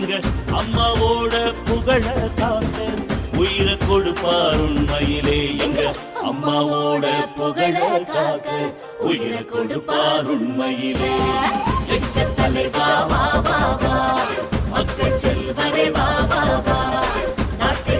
எங்க அம்மாவோட புகழ காக்க உயிரை கொடுப்பார் உண்மையிலே எங்க அம்மாவோட புகழ காக்க உயிரை கொடுப்பார் உண்மையிலே. எங்க தலைவா வா வா வா. மக்கள் செல்வரே வா வா வா. நாட்டை